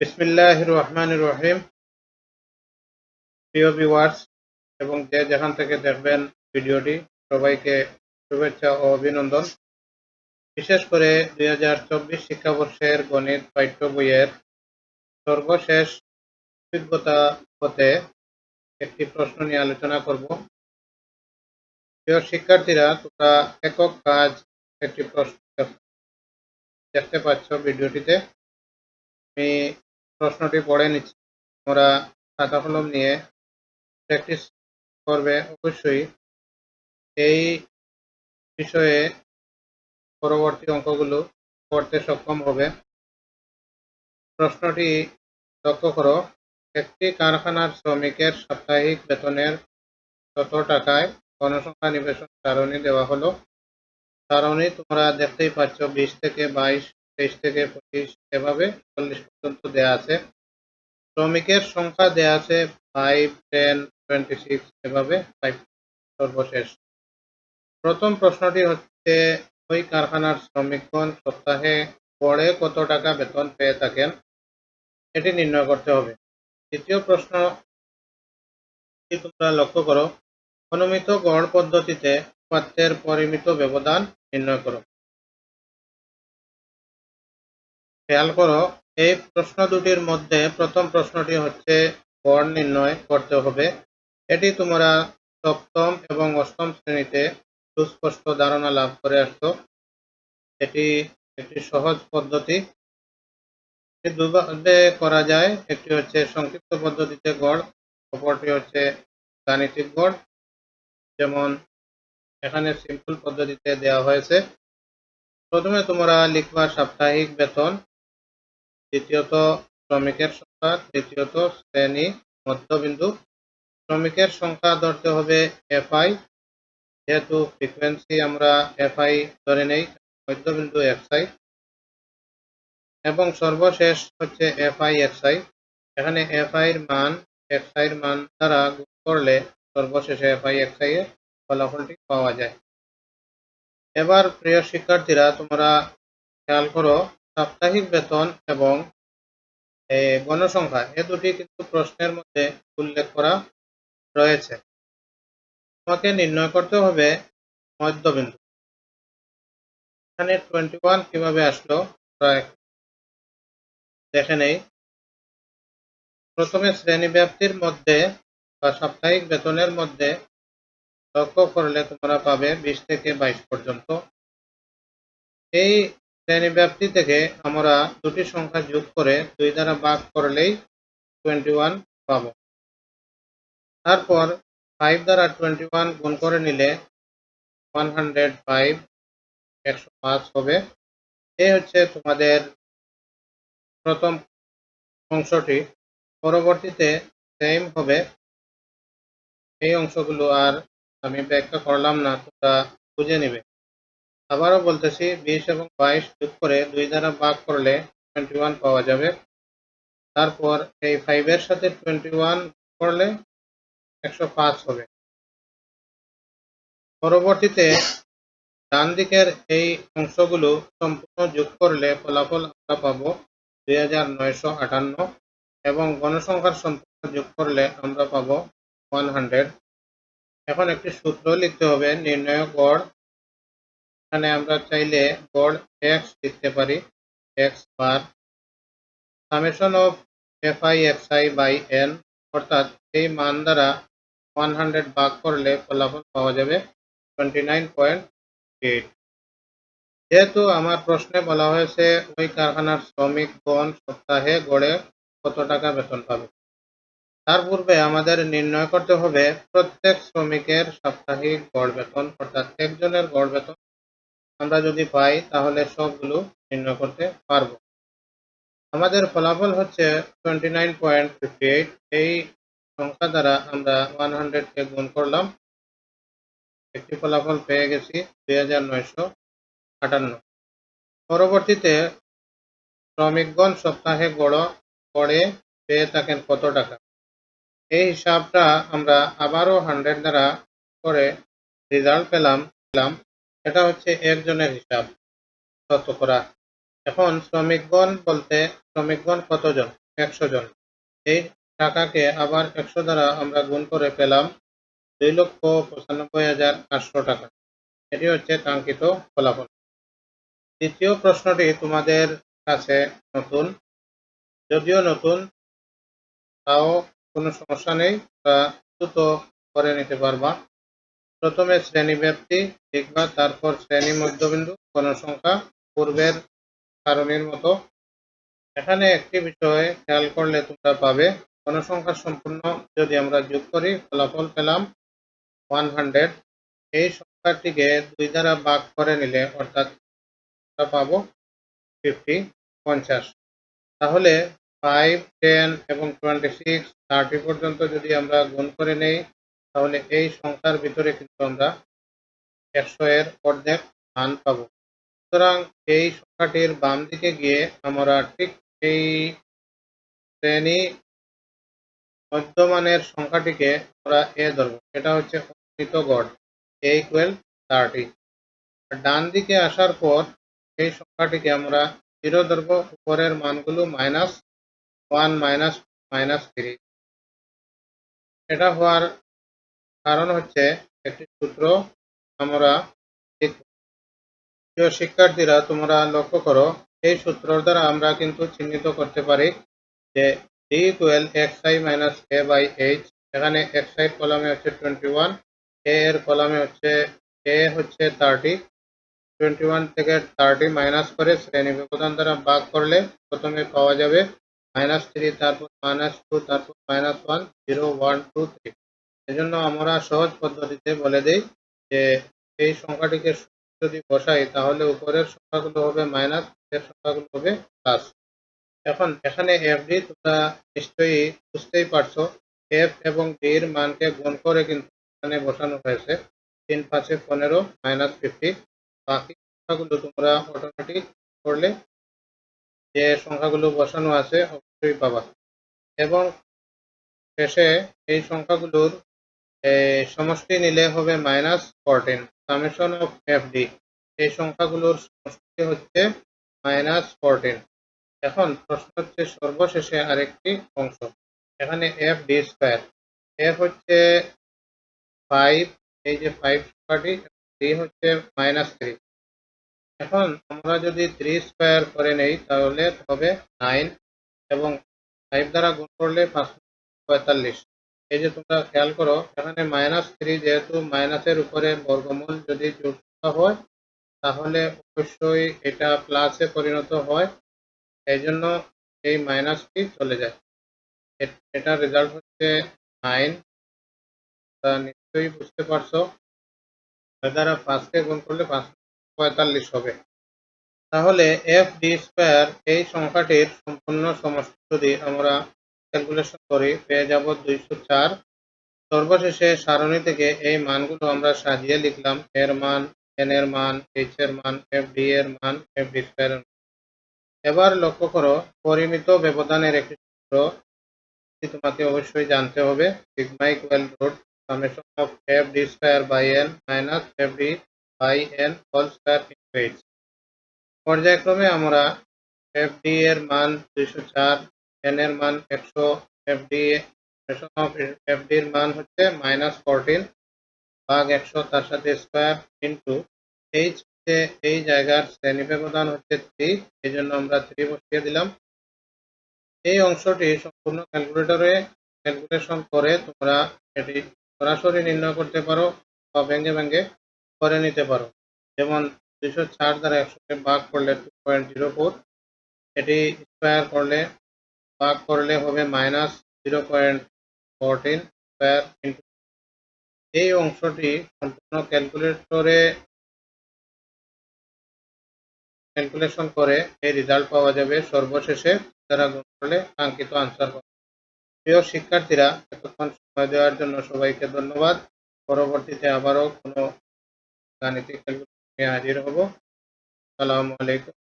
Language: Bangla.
বিসমিল্লাহ এবং যে যেখান থেকে দেখবেন ভিডিওটি, সবাইকে শুভেচ্ছা ও অভিনন্দন। বিশেষ করে দুই হাজার চব্বিশ শিক্ষাবর্ষের গণিত পাঠ্য বইয়ের সর্বশেষ অভিজ্ঞতা হতে একটি প্রশ্ন নিয়ে আলোচনা করব। প্রিয় শিক্ষার্থীরা, তোমরা একক কাজ একটি প্রশ্ন দেখতে পাচ্ছ ভিডিওটিতে। আমি প্রশ্নটি পড়ে নিচ্ছি। তোমরা খাতা কলম নিয়ে প্র্যাকটিস করবে অবশ্যই। এই বিষয়ে পরবর্তী অঙ্কগুলো করতে সক্ষম হবে। প্রশ্নটি লক্ষ্য করো। একটি কারখানার শ্রমিকের সাপ্তাহিক বেতনের কত টাকায় গণসংখ্যা নিবেশন সারণী দেওয়া হলো সারণী তোমরা দেখতেই পাচ্ছ, বিশ থেকে বাইশ তেইশ থেকে পঁচিশ এভাবে চল্লিশ পর্যন্ত দেয়া আছে। শ্রমিকের সংখ্যা দেয়া আছে ফাইভ টেন টোয়েন্টি সিক্স এভাবে ফাইভ সর্বশেষ। প্রথম প্রশ্নটি হচ্ছে, ওই কারখানার শ্রমিকগণ সপ্তাহে গড়ে কত টাকা বেতন পেয়ে থাকেন? এটি নির্ণয় করতে হবে। দ্বিতীয় প্রশ্ন তোমরা লক্ষ্য করো? অনুমিত গড় পদ্ধতিতে উপাত্তের পরিমিত ব্যবধান নির্ণয় করো। খেয়াল করো, এই প্রশ্ন দুটির মধ্যে প্রথম প্রশ্নটি হচ্ছে গড় নির্ণয় করতে হবে। এটি তোমরা সপ্তম এবং অষ্টম শ্রেণীতে সুস্পষ্ট ধারণা লাভ করে আসতো এটি একটি সহজ পদ্ধতি। দুভাবে করা যায়, একটি হচ্ছে সংক্ষিপ্ত পদ্ধতিতে গড়, অপরটি হচ্ছে গাণিতিক গড়। যেমন, এখানে সিম্পল পদ্ধতিতে দেওয়া হয়েছে। প্রথমে তোমরা লিখবা সাপ্তাহিক বেতন। দ্বিতীয়ত শ্রমিকের সংখ্যা, তৃতীয়ত শ্রেণি, মধ্যবিন্দু। শ্রমিকের সংখ্যা ধরতে হবে এফআই যেহেতু ফ্রিকোয়েন্সি আমরা এফআই ধরে নেই, মধ্যবিন্দু এক্সআই এবং সর্বশেষ হচ্ছে এফআই এক্সআই এখানে এফআই এর মান এক্সআই এর মান দ্বারা গুণ করলে সর্বশেষে এফআই এক্সআই এর ফলাফলটি পাওয়া যায়। এবার প্রিয় শিক্ষার্থীরা, তোমরা খেয়াল করো সাপ্তাহিক বেতন এবং গণসংখ্যা এ দুটি কিন্তু প্রশ্নের মধ্যে উল্লেখ করা রয়েছে। তোমাকে নির্ণয় করতে হবে মধ্যবিন্দু। এখানে টোয়েন্টি ওয়ান কীভাবে আসলো দেখে নেই। প্রথমে শ্রেণি ব্যাপ্তির মধ্যে বা সাপ্তাহিক বেতনের মধ্যে লক্ষ্য করলে তোমরা পাবে বিশ থেকে বাইশ পর্যন্ত। এই শ্রেণি ব্যাপ্তি থেকে আমরা দুটি সংখ্যা যোগ করে দুই দ্বারা ভাগ করলেই টোয়েন্টি ওয়ান পাব। তারপর ফাইভ দ্বারা টোয়েন্টি ওয়ান গুণ করে নিলে ওয়ান হান্ড্রেড ফাইভ একশো পাঁচ হবে। এই হচ্ছে তোমাদের প্রথম অংশটি। পরবর্তীতে সেম হবে। এই অংশগুলো আর আমি ব্যাখ্যা করলাম না, তোমরা বুঝে নিবে। আবারও বলতেছি, বিশ এবং বাইশ যোগ করে দুই দ্বারা ভাগ করলে টোয়েন্টি ওয়ান পাওয়া যাবে। তারপর এই ফাইভের সাথে টোয়েন্টি ওয়ান করলে একশো পাঁচ হবে। পরবর্তীতে ডান দিকের এই অংশগুলো সম্পূর্ণ যোগ করলে ফলাফল আমরা পাবো দুই হাজার নয়শো আটান্ন এবং গণসংখ্যার সম্পূর্ণ যোগ করলে আমরা পাবো ওয়ান হান্ড্রেড এখন একটি সূত্র লিখতে হবে, নির্ণয় গড় এখানে আমরা চাইলে গড় এক্স লিখতে পারি X bar summation of F I X I by N অর্থাৎ এই মান দ্বারা ওয়ান হান্ড্রেড ভাগ করলে ফলাফল পাওয়া যাবে টোয়েন্টি নাইন পয়েন্ট এইট যেহেতু আমার প্রশ্নে বলা হয়েছে, ওই কারখানার শ্রমিক শ্রমিকগণ সপ্তাহে গড়ে কত টাকা বেতন পাবে? তার পূর্বে আমাদের নির্ণয় করতে হবে, প্রত্যেক শ্রমিকের সাপ্তাহিক গড় বেতন, অর্থাৎ একজনের গড় বেতন আমরা যদি পাই, তাহলে সবগুলো নির্ণয় করতে পারব। আমাদের ফলাফল হচ্ছে টোয়েন্টি নাইন পয়েন্ট এইট এই সংখ্যা দ্বারা আমরা ওয়ান হান্ড্রেডকে গুণ করলাম। একটি ফলাফল পেয়ে গেছি দুই হাজার নয়শো আটান্ন। পরবর্তীতে শ্রমিকগণ সপ্তাহে গড় গড়ে পেয়ে থাকেন কত টাকা? এই হিসাবটা আমরা আবারও হান্ড্রেড দ্বারা করে রেজাল্ট পেলাম পেলাম এটা হচ্ছে একজনের হিসাব। শতকরা এখন শ্রমিকগণ বলতে, শ্রমিকগণ কতজন? একশো জন। এই টাকাকে আবার একশো দ্বারা আমরা গুণ করে পেলাম দুই লক্ষ পঁচানব্বই হাজার আটশো টাকা। এটি হচ্ছে কাঙ্ক্ষিত ফলাফল। দ্বিতীয় প্রশ্নটি তোমাদের কাছে নতুন। যদিও নতুন, তাও কোনো সমস্যা নেই। তা দ্রুত করে নিতে পারবা। প্রথমে শ্রেণি ব্যাপ্তি লিখবা তারপর শ্রেণি মধ্যবিন্দু, গণসংখ্যা, পূর্বের সারণীর মতো। এখানে একটি বিষয় খেয়াল করলে তোমরা পাবে। গণসংখ্যা সম্পূর্ণ যদি আমরা যোগ করি, ফলাফল পেলাম ওয়ান হান্ড্রেড এই সংখ্যাটিকে দুই দ্বারা ভাগ করে নিলে অর্থাৎ পাবো ফিফটি পঞ্চাশ। তাহলে ফাইভ টেন এবং টোয়েন্টি সিক্স থার্টি পর্যন্ত যদি আমরা গুণ করে নেই তাহলে এই সংখ্যার ভিতরে কিন্তু আমরা একশো এর অর্ধেক মান পাব। সুতরাং এই সংখ্যাটির বাম দিকে গিয়ে আমরা ঠিক এই শ্রেণি মধ্যমানের সংখ্যাটিকে আমরা এ ধরবো। এটা হচ্ছে গড় এ থার্টি ডান দিকে আসার পর এই সংখ্যাটিকে আমরা জিরো ধরবো, উপরের মানগুলো minus one minus minus three এটা হওয়ার কারণ হচ্ছে একটি সূত্র আমরা শিক্ষার্থীরা, তোমরা লক্ষ্য করো, এই সূত্র দ্বারা আমরা কিন্তু চিহ্নিত করতে পারি যে D equal X I minus A by H এখানে এক্স আই কলামে হচ্ছে টোয়েন্টি ওয়ান এ এর কলামে হচ্ছে এ হচ্ছে থার্টি টোয়েন্টি ওয়ান থেকে থার্টি মাইনাস করে শ্রেণি ব্যবধান দ্বারা ভাগ করলে প্রথমে পাওয়া যাবে মাইনাস থ্রি তারপর মাইনাস টু তারপর minus one zero one two three এজন্য আমরা সহজ পদ্ধতিতে বলে দিই যে, এই সংখ্যাটিকে যদি বসাই, তাহলে উপরের সংখ্যাগুলো হবে মাইনাস এর সংখ্যাগুলো হবে প্লাস এখন এখানে এফ ডি তোমরা নিশ্চয়ই বুঝতেই পারছ এফ এবং ডির মানকে গুণ করে কিন্তু এখানে বসানো হয়েছে। তিন পাঁচে পনেরো মাইনাস ফিফটি বাকি সংখ্যাগুলো তোমরা অটোমেটিক করলে যে সংখ্যাগুলো বসানো আছে, অবশ্যই পাবা। এবং শেষে এই সংখ্যাগুলোর সমষ্টি নিলে হবে minus fourteen summation of F D এই সংখ্যাগুলোর সমষ্টি হচ্ছে মাইনাস ফোরটিন এখন প্রশ্ন হচ্ছে সর্বশেষে আরেকটি অংশ। এখানে এফ ডি স্কোয়ার এফ হচ্ছে ফাইভ এই যে ফাইভ সংখ্যাটি ডি হচ্ছে মাইনাস থ্রি এখন আমরা যদি থ্রি স্কোয়ার করে নেই, তাহলে হবে নাইন এবং ফাইভ দ্বারা গুণ করলে পাঁচ, পঁয়তাল্লিশ। এই যে তোমরা খেয়াল করো, এখানে মাইনাস থ্রি যেহেতু মাইনাসের উপরে বর্গমূল যদি যোগ হয়, তাহলে অবশ্যই এটা প্লাসে পরিণত হয়। এই জন্য এই মাইনাসটি চলে যায়। এটা রেজাল্ট হচ্ছে নাইন তা নিশ্চয়ই বুঝতে পারছ? দ্বারা পাঁচকে গুণ করলে পাঁচ, পঁয়তাল্লিশ হবে। তাহলে এফ ডি স্কোয়ার এই সংখ্যাটির সম্পূর্ণ সমষ্টি যদি আমরা ক্যালকুলেশন করি পেয়ে যাব দুইশো চার। সর্বশেষে সারণী থেকে এই মানগুলো আমরা সাজিয়ে লিখলাম, এর মান এন এর মান এইচ এর মান এফ ডি এর মান এফ ডি স্কোয়ার এবার লক্ষ্য করো, পরিমিত ব্যবধানের একটি সূত্র তোমাকে অবশ্যই জানতে হবে sigma equal root summation of F D square by N minus F D by N whole square into H পর্যায়ক্রমে আমরা এফ ডি এর মান দুইশো চার এন এর মান একশো এফ ডি এফ ডির মান হচ্ছে মাইনাস ফোরটিন ভাগ একশো, তার সাথে স্কোয়ার ইন্টু এইচ এই জায়গার শ্রেণি ব্যবধান হচ্ছে থ্রি এই জন্য আমরা থ্রি বসিয়ে দিলাম। এই অংশটি সম্পূর্ণ ক্যালকুলেটরে ক্যালকুলেশন করে তোমরা এটি সরাসরি নির্ণয় করতে পারো বা ভেঙে ভেঙে করে নিতে পারো। যেমন দুইশো চার দ্বারা একশোকে ভাগ করলে টু পয়েন্ট জিরো ফোর এটি স্কোয়ার করলে ভাগ করলে হবে minus zero point fourteen square into এই অংশটি সম্পূর্ণ ক্যালকুলেটরে ক্যালকুলেশন করে এই রেজাল্ট পাওয়া যাবে। সর্বশেষে তারা গুণ করলে কাঙ্ক্ষিত আনসার পাবে। প্রিয় শিক্ষার্থীরা, এতক্ষণ সময় দেওয়ার জন্য সবাইকে ধন্যবাদ। পরবর্তীতে আবারও কোনো গাণিতিক ক্যালকুলেশন নিয়ে হাজির হব। আলাইকুম।